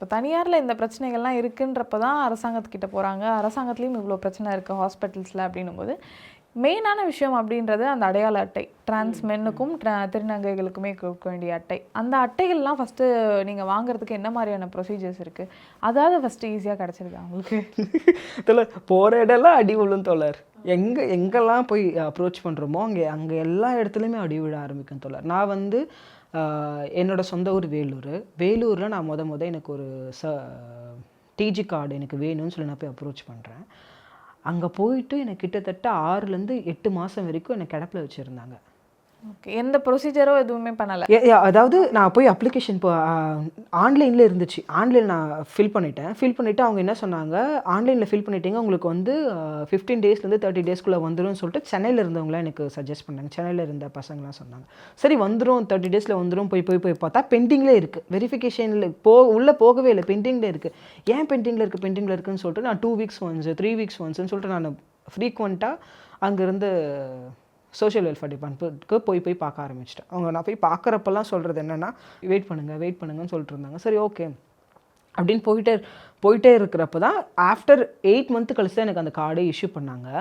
இப்போ தனியாரில் இந்த பிரச்சனைகள்லாம் இருக்குன்றப்ப தான் அரசாங்கத்துக்கிட்ட போகிறாங்க அரசாங்கத்துலேயும் இவ்வளோ பிரச்சனை இருக்குது ஹாஸ்பிட்டல்ஸில் அப்படின்னும் போது மெயினான விஷயம் அப்படின்றது அந்த அடையாள அட்டை. டிரான்ஸ் மென்னுக்கும் திருநங்கைகளுக்குமே கொடுக்க வேண்டிய அட்டை. அந்த அட்டைகள்லாம் ஃபஸ்ட்டு நீங்கள் வாங்குறதுக்கு என்ன மாதிரியான ப்ரொசீஜர்ஸ் இருக்குது அதாவது ஃபஸ்ட்டு ஈஸியாக கிடச்சிருக்கா உங்களுக்கு? தோழர் போகிற இடம்லாம் அடி விழும் எங்கே எங்கெல்லாம் போய் அப்ரோச் பண்ணுறோமோ அங்கே அங்கே எல்லா இடத்துலையுமே அடி விழ ஆரம்பிக்கும் தோழர். நான் வந்து என்னோட சொந்த ஊர் வேலூர். வேலூரில் நான் முத முத எனக்கு ஒரு ச டிஜி கார்டு எனக்கு வேணும்னு சொல்லி நான் போய் அப்ரோச் பண்ணுறேன் அங்கே போயிட்டு எனக்கு கிட்டத்தட்ட ஆறுலேருந்து எட்டு மாதம் வரைக்கும் என்னை கிடப்பில் வச்சுருந்தாங்க. ஓகே எந்த ப்ரொசீஜரோ எதுவுமே பண்ணலை. ஏ- அதாவது நான் போய் அப்ளிகேஷன் இப்போ ஆன்லைனில் இருந்துச்சு. ஆன்லைன் நான் ஃபில் பண்ணிட்டேன். ஃபில் பண்ணிவிட்டு அவங்க என்ன சொன்னாங்க? ஆன்லைனில் ஃபில் பண்ணிட்டீங்க உங்களுக்கு வந்து ஃபிஃப்டீன் டேஸ்லேருந்து தேர்ட்டி டேஸ்க்குள்ளே வந்துடும் சொல்லிட்டு சென்னையில் இருந்தவங்களாம் எனக்கு சஜஸ்ட் பண்ணாங்க. சென்னையில் இருந்த பசங்களாம் சொன்னாங்க. சரி வந்துடும் தேர்ட்டி டேஸில் வந்துடும் போய் போய் போய் பார்த்தா பெண்டிங்கில் இருக்குது வெரிஃபிகேஷனில் போ உள்ளே போகவே இல்லை. பெண்டிங்கில் இருக்குது ஏன் பெண்டிங்கில் இருக்குது பெண்டிங்கில் இருக்குதுன்னு சொல்லிட்டு நான் two weeks once three weeks ஒன்ஸ்னு சொல்லிட்டு நான் ஃப்ரீக்வெண்ட்டாக அங்கேருந்து சோஷியல் வெல்ஃபேர் டிபார்ட்மெண்ட்டுக்கு போய் போய் பார்க்க ஆரம்பிச்சிட்டேன். அவங்க நான் போய் பார்க்குறப்பெல்லாம் சொல்கிறது என்னென்னா வெயிட் பண்ணுங்கள் வெயிட் பண்ணுங்கன்னு சொல்லிட்டு இருந்தாங்க. சரி ஓகே அப்படின்னு போயிட்டே போயிட்டே இருக்கிறப்ப தான் ஆஃப்டர் எயிட் மந்த் கழிச்சு தான் எனக்கு அந்த கார்டை இஷ்யூ பண்ணாங்க.